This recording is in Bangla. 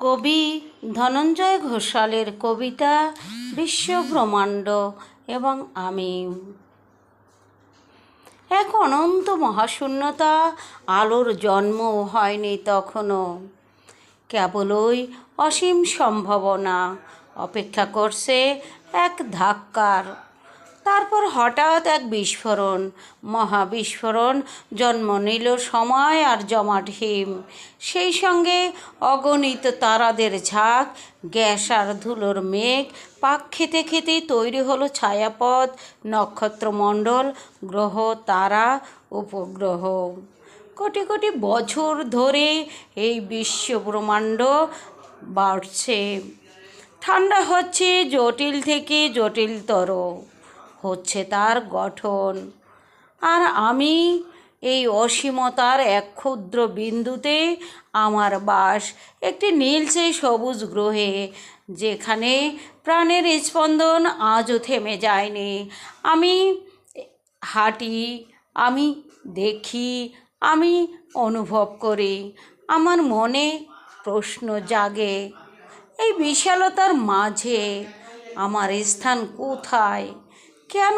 কবি ধনঞ্জয় ঘোষালের কবিতা বিশ্বব্রহ্মাণ্ড এবং আমি। এক অনন্ত মহাশূন্যতা আলোর জন্মও হয়নি তখনও কেবলই অসীম সম্ভাবনা অপেক্ষা করছে এক ধাক্কার তারপর হঠাৎ এক বিস্ফোরণ। মহাবিস্ফোরণ জন্ম নিল সময় আর জমাট হিম। সেই সঙ্গে অগণিত তারাদের ঝাঁক, গ্যাস আর ধুলোর মেঘ, পাক খেতে খেতে তৈরি হলো ছায়াপথ, নক্ষত্রমণ্ডল, গ্রহ, তারা, উপগ্রহ। কোটি কোটি বছর ধরে এই বিশ্ব ব্রহ্মাণ্ড বাড়ছে। ঠান্ডা হচ্ছে জটিল থেকে জটিলতর। হচ্ছে তার গঠন। আর আমি এই অসীমতার এক ক্ষুদ্র বিন্দুতে আমার বাস একটি নীলচে সবুজ গ্রহে, যেখানে প্রাণের স্পন্দন আজও থেমে যায়নি। আমি হাঁটি, আমি দেখি, আমি অনুভব করি, আমার মনে প্রশ্ন জাগে, এই বিশালতার মাঝে আমার স্থান কোথায়? কেন